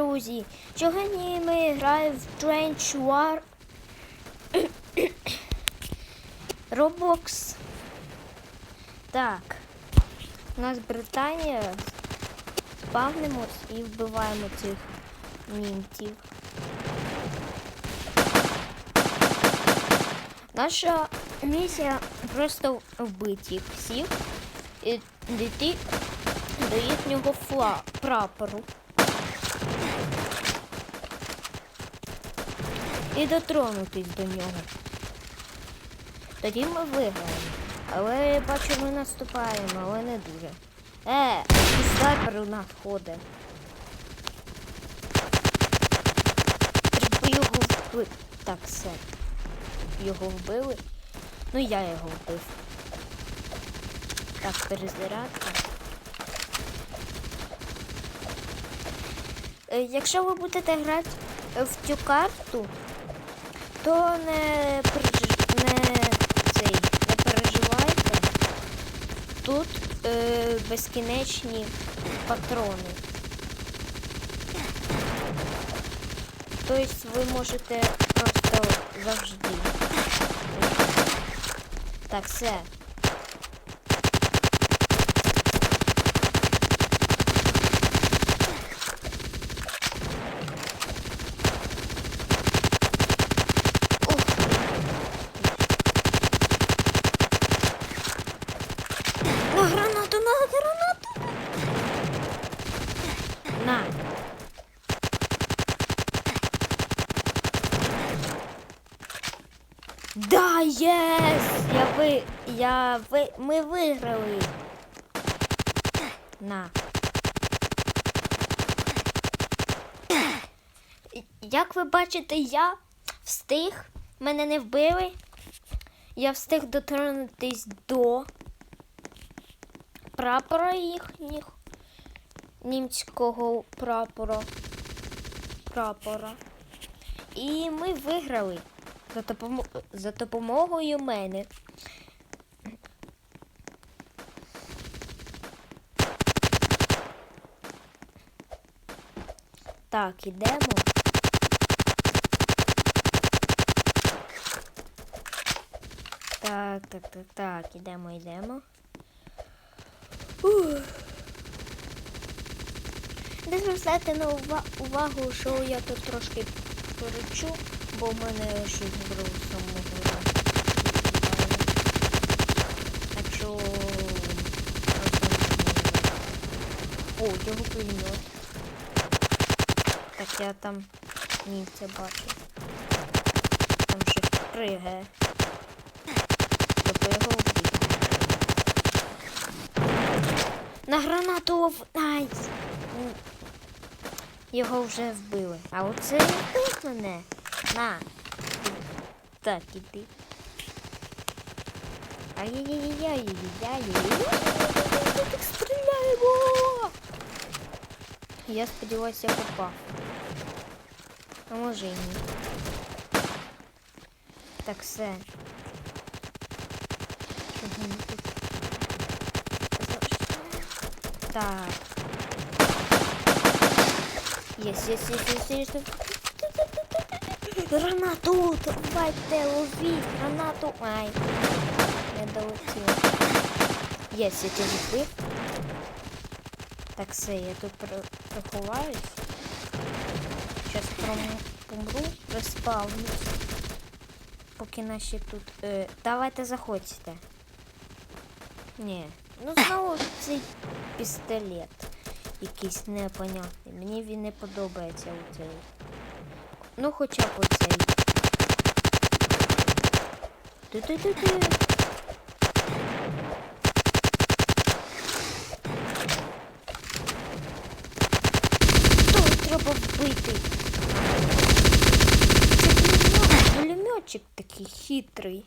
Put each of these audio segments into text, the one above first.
друзі! Сьогодні ми граємо в Trench War Roblox. Так. У нас Британія. Спавнимось і вбиваємо цих німців. Наша місія просто вбити їх всіх і дійти до їхнього фла прапору. І дотронутись до нього. Тоді ми виграємо. Але я бачу, ми наступаємо, але не дуже. Е, і снайпер у нас ходить. Треба його вбити. Так, все. Його вбили. Ну я його вбив. Так, перезарядка. Е, Якщо ви будете грати в цю карту, то не, не, цей, не переживайте. Тут е, безкінечні патрони. Тобто ви можете просто завжди. Так, все. Ух. На гранату, на гранату. На. Да, єс! Я ви. Я ви. Ми виграли. На. Як ви бачите, я встиг. Мене не вбили. Я встиг дотронутись до прапора їхніх. Німського прапора. Прапора. І ми виграли за, допомо- за допомогою мене. Так, ідемо. Так, так, так, так, йдемо. Ух. Не звертайте на ува- увагу, що я тут трошки перечу, бо в мене щось було самого. Так що. О, його пулемет. Так я там німця бачу. Там ще пригає. Тобто його. На гранату Найс! Його вже вбили. А оце мене. На. Так, іди. Ай-яй-яй-яй-яй-яй-яй. Так стріляємо! Я сподіваюся, я попав. А може і ні. Так, все. Чого не тут? Так. Єс, єс, єс, єс, єс. Гранату! Давайте, ловіть! Гранату! Ай! Не долетіло. Єс, я тебе вбив. Так, все, я тут при- приховаюсь. Зараз помру, респавнюсь. Поки наші тут. Е, давайте заходьте. Ні. Ну знову цей пістолет. Якийсь непонятний. Мені він не подобається оцей. Ну хоча б оцей. Ти-ти-ти-ти. Той треба вбити. Це пулемет- пулеметчик такий хитрий.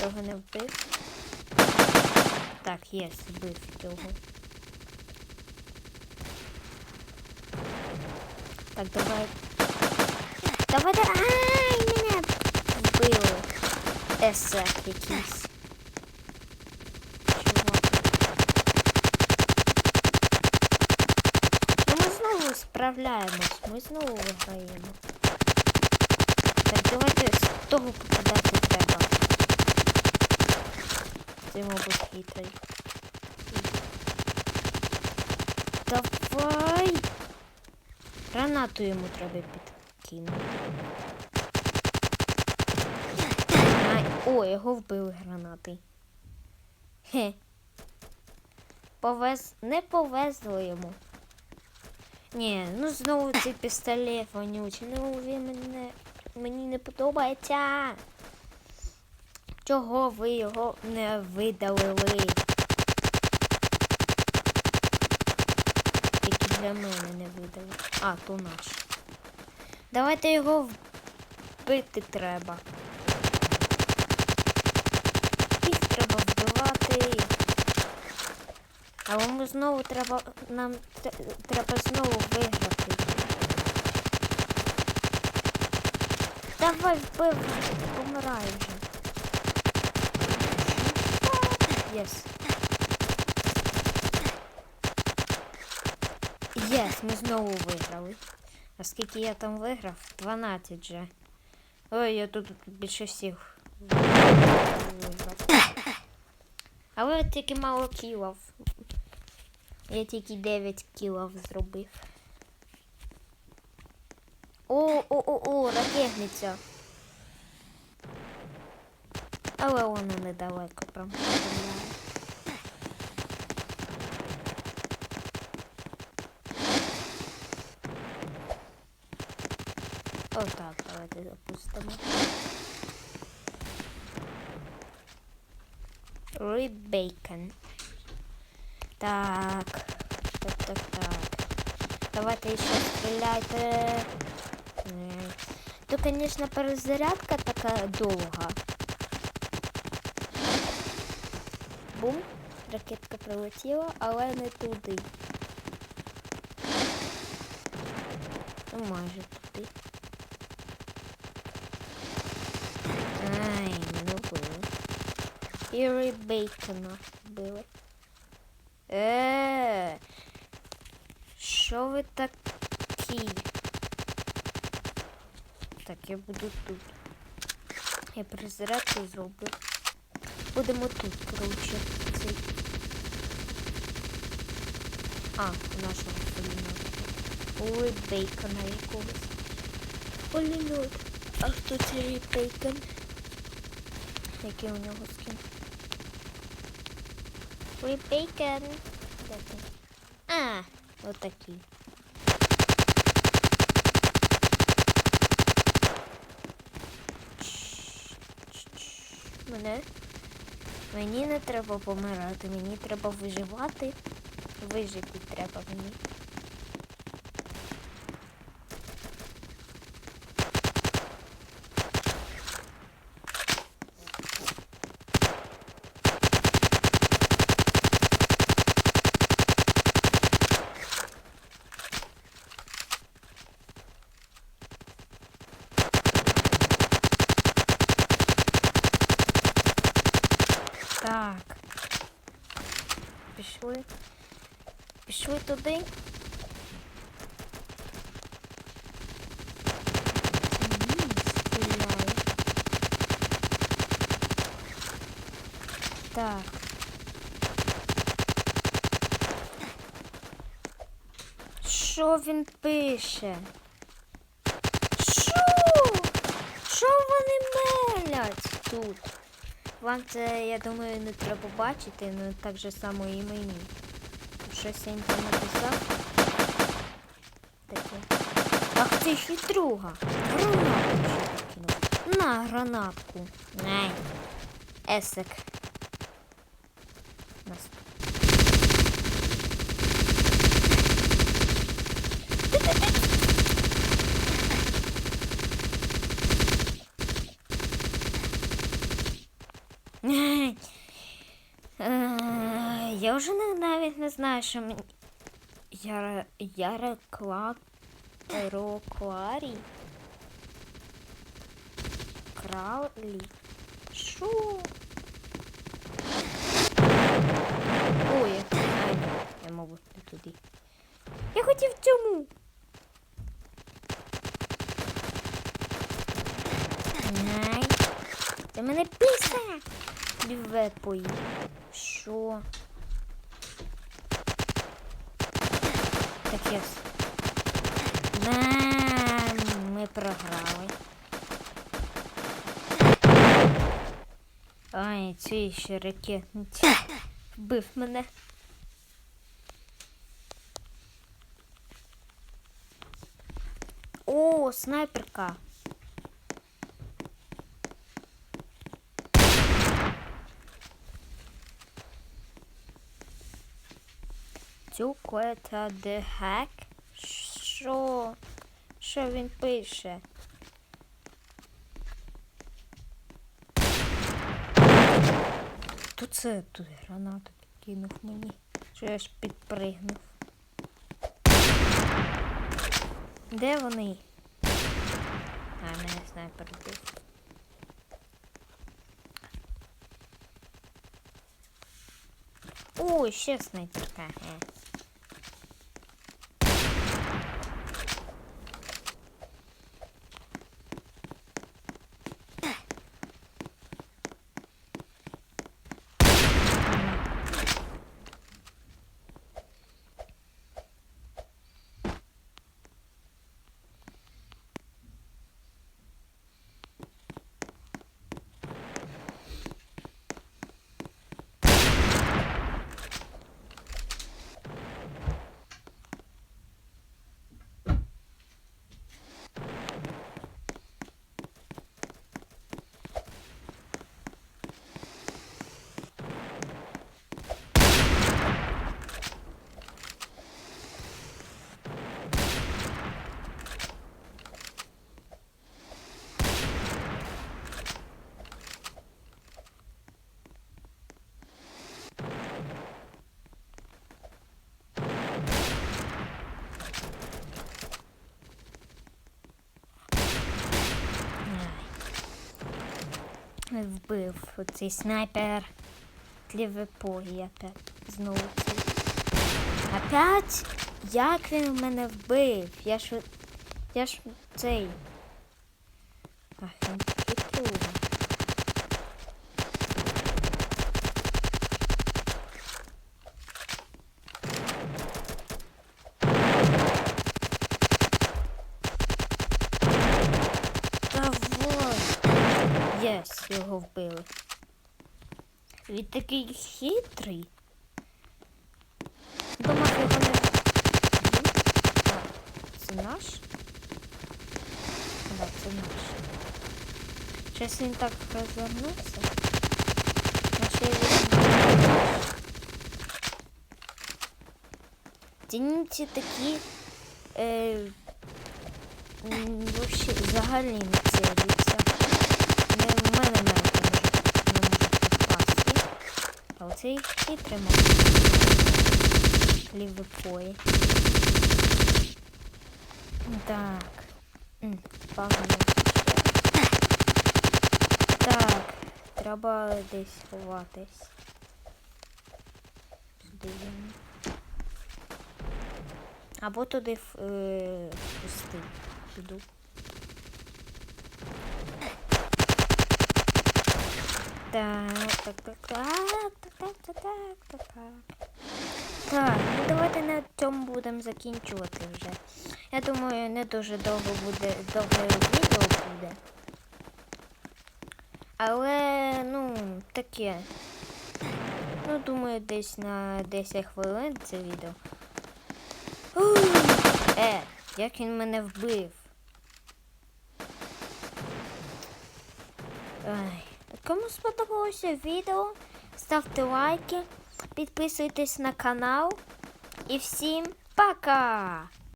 Цього не вбив. Так, є, вбив цього. Так, давай. Давай, давай. Ай, мене вбили. Есер якийсь. Ну ми знову мы снова выходим. Так, давайте з того попадати ты Ти, мабуть, хитрий. Давай! Гранату йому треба підкинути. О, його вбили гранати. Хе. Повез... Не повезло йому. Ні, ну знову цей пістолет вонючий. Ну він мене мені не подобається. Чого ви його не видалили? Для мене не видали. А, то наш. Давайте його вбити треба. Їх треба вбивати. Але ми знову треба. Нам треба знову виграти. Давай вбив, помирай вже. Єс. Єс, ми знову виграли. А скільки я там виграв? 12 же. Ой, я тут більше всіх виграв. Але тільки мало кілів. Я тільки 9 кілів зробив. О, о, о, о, ракетниця. Але вона недалеко прям. Отак, давайте запустимо. Rib bacon. Так. Так, так, так. Давайте ще стріляйте. То, звісно, перезарядка така довга. Бум. Ракетка прилетіла, але не туди. Ну, майже туди. Ай, ну було. І Рейбейкона вбили. Е, що ви такі? Так, я буду тут. Я перезарядку зроблю. Будемо тут, коротше, цей. А, нашого пулемета. Ой, бейкона якогось. Пулемет. А хто цей бейкон? Який у нього скін? Ой, бейкон. Де ти? А, отакий. Мене? Мені не треба помирати, мені треба виживати. Вижити треба мені. Так. Пішли. Пішли туди. Так. Що він пише? Що? Що вони мелять тут? Вам це, я думаю, не треба бачити, ну так же само і мені. Щось я не написав. Таке. Ах ти хитруга. Гранату ще кинув. На гранатку. Най. Есек. вже навіть не знаю, що мені. Яра Ярекла... Рокларі. Кралі. Шо? Ой, я знаю. Я, мабуть, не туди. Я хотів цьому. Най. Ти мене після. Біве поїде. Що? Так Да, ми програли. Ай, ці ще ракетниці. Вбив мене. О, снайперка. Цукета де хек? Що? Що він пише? Тут це тут гранату підкинув мені. Що я ж підпригнув. Де вони? А, мене снайпер вбив. О, ще снайперка. Е. Ай. Вбив оцей снайпер. Лівепої опять. Знову. Опять? Як він мене вбив? Я ж. Я ж цей. Ах, він Єс, його вбили. Він такий хитрий. Думав, його не. Так, Це наш? Так, це наш. Щось він так розвернувся. Наш. Ці німці такі е, взагалі не ціляться мене навіть не впасти. А оцей і тримав. Лівий пояс. Так. Погано. Так, треба десь ховатись. Дивимо. Або туди в, е, в. Піду. Так, так, так, так, так, так, так, так, так, так. Ну давайте на цьому будемо закінчувати вже. Я думаю, не дуже довго буде, довге відео буде. Але, ну, таке. Ну, думаю, десь на 10 хвилин це відео. Ух, Е, як він мене вбив. Ай. Кому сподобалося відео, ставте лайки, підписуйтесь на канал. І всім пока!